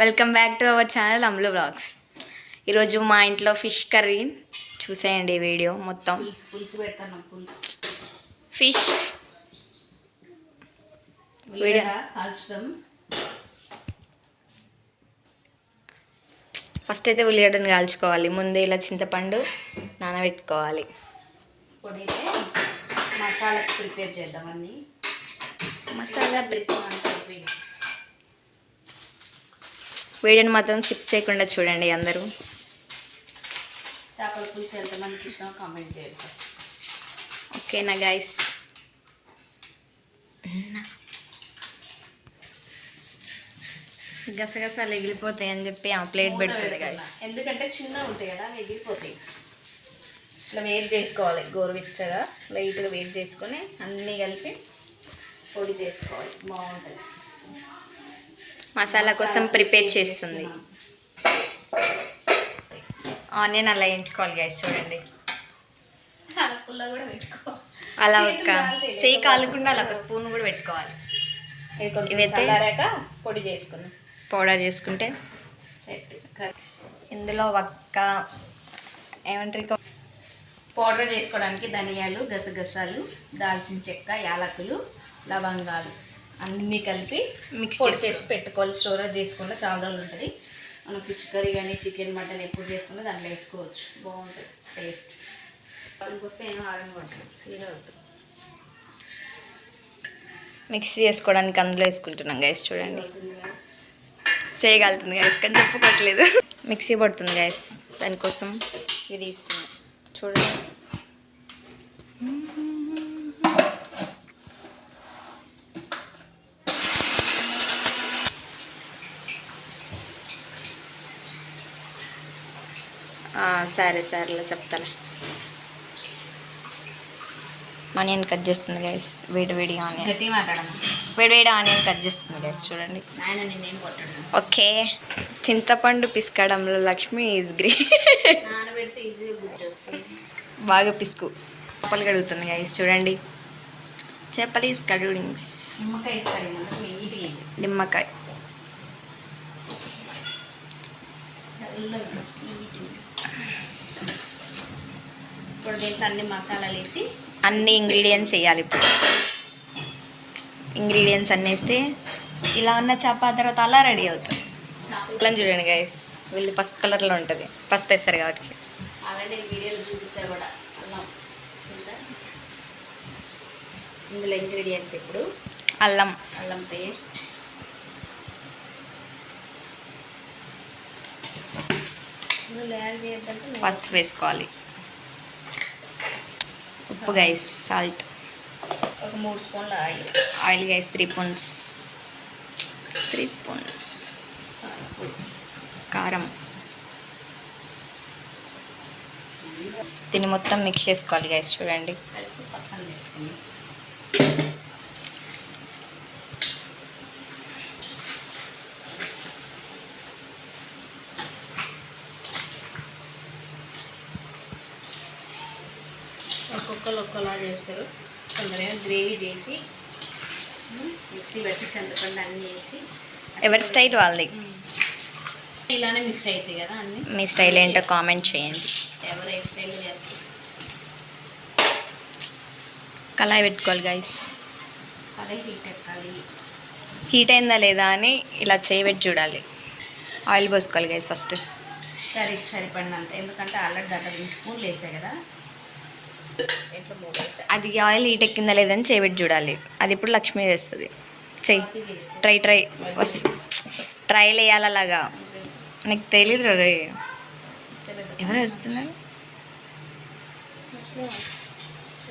Welcome back to our channel Amlu vlogs. ఈరోజు మా ఇంట్లో ఫిష్ కర్రీ చూసేయండి వీడియో మొత్తం. ఫిష్. ఫస్ట్ అయితే ఉల్లిగడ్డను కాల్చుకోవాలి. ముందే ఇలా చింతపండు నానబెట్టుకోవాలి. మసాలాకి ప్రిపేర్ చేద్దాం అన్ని. మసాలా. వీడియోని మాత్రం స్కిప్ చేయకుండా చూడండి అందరూ. చేపల పులుసు ఎంతమందికి ఇష్టమో కామెంట్ చేయండి ఓకేనా గైస్ గసగసాలు ఎగిలిపోతాయి అని చెప్పి ఆ ప్లేట్ పెడుతుంది. గైస్ ఎందుకంటే చిన్నగా ఉంటాయి కదా అవి ఎగిరిపోతాయి ఇట్లా వేడి చేసుకోవాలి గోరువెచ్చగా. లైట్గా వేడి చేసుకొని అన్నీ కలిపి పొడి చేసుకోవాలి. బాగుంటుంది. మసాలా కోసం ప్రిపేర్ చేస్తుంది. ఆనియన్ అలా వేయించుకోవాలి గైస్ చూడండి. పుల్ల కూడా పెట్టుకోవాలి. అలా ఒక. చెయ్యి కాలకుండా అలా ఒక స్పూన్ కూడా పెట్టుకోవాలి. ఇవైతే- పొడి చేసుకుందాం. పౌడర్ చేసుకుంటే ఇందులో ఒక్క ఏమంటారు ఇక? పౌడర్ చేసుకోవడానికి ధనియాలు గసగసాలు దాల్చిన చెక్క యాలకులు లవంగాలు. అన్నీ కలిపి మిక్స్ చేసి పెట్టుకోవాలి. స్టోరేజ్ చేసుకుంటే చాలా రోజులు ఉంటుంది. మనం ఫిష్ కర్రీ కానీ చికెన్ మటన్ ఎప్పుడు చేసుకుంటే దాంట్లో వేసుకోవచ్చు. బాగుంటుంది టేస్ట్ వాళ్ళకి వస్తే ఏమో ఉంటుంది సీదా అవుతుంది మిక్స్ చేసుకోవడానికి అందులో వేసుకుంటున్నాం గైస్ చూడండి. చేయగలుగుతుంది గైస్ కానీ చెప్పుకోవట్లేదు. మిక్సీ పడుతుంది గైస్ దానికోసం ఇది ఇస్తుంది చూడండి. సరే సరేలే చెప్తాలే. ఆనియన్ కట్ చేస్తుంది గైస్ వేడి వేడి ఆనియన్. గట్టి మాట్లాడము వేడి వేడి ఆనియన్ కట్ చేస్తుంది గైస్ చూడండి. నాయన నిన్నేం కొట్టడం ఓకే. చింతపండు పిసకడంలో లక్ష్మి ఈజ్ గ్రీ బాగా పిసుకు. చేపలు కడుగుతుంది గైస్ చూడండి. చేపలు ఈజ్ కడుడింగ్స్ నిమ్మకాయ ఇస్తారు మనకు నీట్గా ఏంటి నిమ్మకాయ చల్లగా నీట్గా ఇప్పుడు దీంట్లో అన్ని మసాలాలు వేసి అన్ని ఇంగ్రీడియంట్స్ వేయాలి ఇప్పుడు. ఇంగ్రీడియంట్స్ అన్నీ వేస్తే ఇలా ఉన్న చేప తర్వాత అలా రెడీ అవుతుంది. చూడండి గైస్ వీళ్ళు పసుపు కలర్లో ఉంటుంది. పసుపు వేస్తారు కాబట్టి. ఆల్రెడీ నేను వీడియోలో చూపించా కూడా. అల్లం. ఇందులో ఇంగ్రీడియంట్స్ ఇప్పుడు అల్లం. అల్లం పేస్ట్ పసుపు వేసుకోవాలి. ఉప్పు గైస్ సాల్ట్ ఒక మూడు స్పూన్ల oil. Oil guys three spoons three spoons కారం. దీన్ని మొత్తం మిక్స్ చేసుకోవాలి గైస్ చూడండి. ఒక్కొక్కరు ఒక్కోలా చేస్తారు. కొందరేమో గ్రేవీ చేసి మిక్సీ పెట్టి చింతపండు అన్నీ వేసి ఎవరి స్టైల్ వాళ్ళది? ఇలానే మిక్స్ అవుతాయి కదా అన్నీ? మీ స్టైల్ ఏంటో కామెంట్ చేయండి. ఎవరు ఏ స్టైల్ చేస్తారు? కళాయి పెట్టుకోవాలి గైస్ అదే హీట్ ఎక్కాలి. హీట్ అయిందా లేదా అని ఇలా చేయబెట్టి చూడాలి. ఆయిల్ పోసుకోవాలి గైస్ ఫస్ట్ కర్రీకి సరిపడినంత. ఎందుకంటే ఆల్రెడీ దాంట్లో స్పూన్లు వేసాయి కదా. అది ఆయిల్ హీట్ ఎక్కిందా లేదని చేయబెట్టి చూడాలి. అది ఇప్పుడు లక్ష్మి చేస్తుంది. చెయ్యి. Try try. ట్రైల్ వేయాలి అలాగా. నీకు తెలీదు రే ఎవరు అరుస్తున్నారు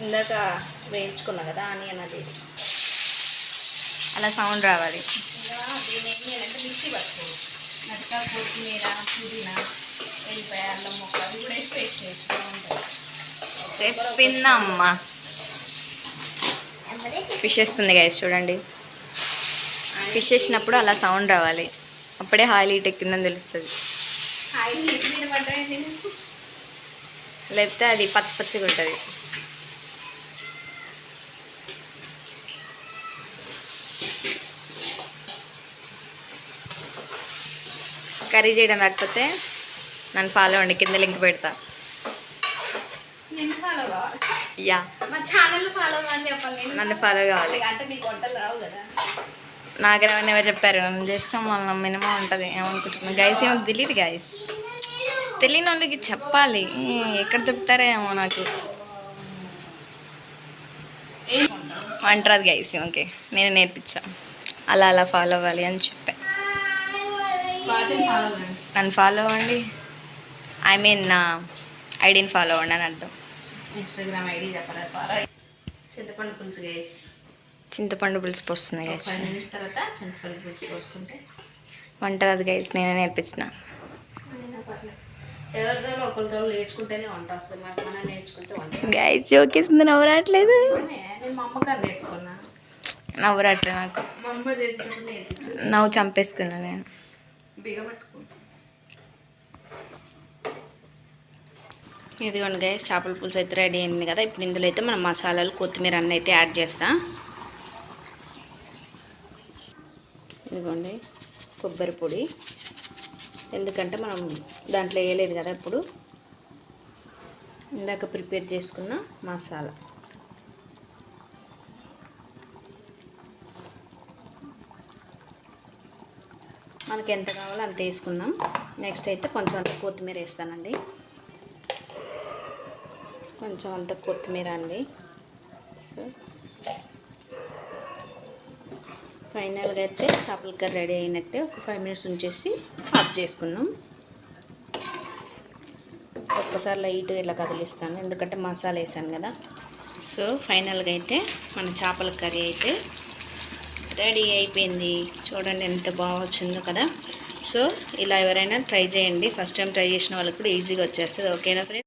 ఇందాక వేయించుకున్నా కదా ఆనియన్ అది అలా సౌండ్ రావాలి. మిక్సీ కొత్తిమీర పుదీనా వెళ్ళిపోయి అల్లం ముక్క అది కూడా వేసి చెప్పిందమ్మ ఫిష్ వేస్తుంది గైస్ చూడండి. ఫిష్ వేసినప్పుడు అలా సౌండ్ రావాలి. అప్పుడే ఆయిల్ హీట్ ఎక్కిందని తెలుస్తుంది. లేకపోతే అది పచ్చి పచ్చిగా ఉంటుంది. కర్రీ చేయడం రాకపోతే నన్ను ఫాలో అవ్వండి కింద లింక్ పెడతా. ఫాలో కావాలి. యా మా ఛానల్ ఫాలో కానీ చెప్పాలి నేను. నన్ను ఫాలో కావాలి. అంటే నీకు వంటలు రావు కదా. నాకు రావని ఎవరు చెప్పారు? చేస్తాం వాళ్ళ మినిమం ఉంటుంది. ఏమనుకుంటున్నాం గైస్ ఏమో తెలియదు గైస్ తెలియని వాళ్ళకి చెప్పాలి ఎక్కడ దొరుకుతారో ఏమో నాకు. అంటారు గైస్ ఓకే. నేను నేర్పించా. అలా అలా ఫాలో అవ్వాలి అని చెప్పా. నన్ను ఫాలో అవ్వండి. ఐ మీన్ నా ఐడిని ఫాలో అవ్వండి అని అర్థం. ఇన్స్టాగ్రామ్ ఐడి చెప్పాలి ఫాలో చింతపండు పులుసు గైస్ చింతపండు పులుసు పోస్తుంది గైస్ ఫైవ్ మినిట్స్ తర్వాత చింతపండు పులుసు పోసుకుంటే. వంట రాదు గైస్ నేనే నేర్పించిన. ఎవరిదో ఒకరితో నేర్చుకుంటేనే వంట వస్తుంది. మనం నేర్చుకుంటే వంట గైస్ జోకేసింది నవ్వరాట్లేదు. నేను మా అమ్మగారు నేర్చుకున్నా. నవ్వరాట్లే నాకు. మా అమ్మ చేసేటప్పుడు నేర్పించింది. నవ్వు చంపేసుకున్నా నేను. బిగబట్టుకో ఇదిగోండి గైస్ చేపల పులుసు అయితే రెడీ అయింది కదా. ఇప్పుడు ఇందులో అయితే మనం మసాలాలు కొత్తిమీర అన్నీ అయితే యాడ్ చేస్తా. ఇదిగోండి కొబ్బరి పొడి. ఎందుకంటే మనం దాంట్లో వేయలేదు కదా ఇప్పుడు. ఇందాక ప్రిపేర్ చేసుకున్న మసాలా. మనకి ఎంత కావాలో అంత వేసుకుందాం. నెక్స్ట్ అయితే కొంచెం అంత కొత్తిమీర వేస్తానండి. కొంచెం అంత కొత్తిమీర అండి. సో ఫైనల్గా అయితే చేపల కర్రీ రెడీ అయినట్టే ఒక ఫైవ్ మినిట్స్ ఉంచేసి ఆఫ్ చేసుకుందాం. ఒక్కసారి లైట్గా ఇలా కదిలిస్తాను ఎందుకంటే మసాలా వేసాను కదా. సో ఫైనల్గా అయితే మన చేపల కర్రీ అయితే రెడీ అయిపోయింది. చూడండి ఎంత బాగా వచ్చిందో కదా. సో ఇలా ఎవరైనా ట్రై చేయండి. ఫస్ట్ టైం ట్రై చేసిన వాళ్ళకి కూడా ఈజీగా వచ్చేస్తుంది. ఓకేనా ఫ్రెండ్స్?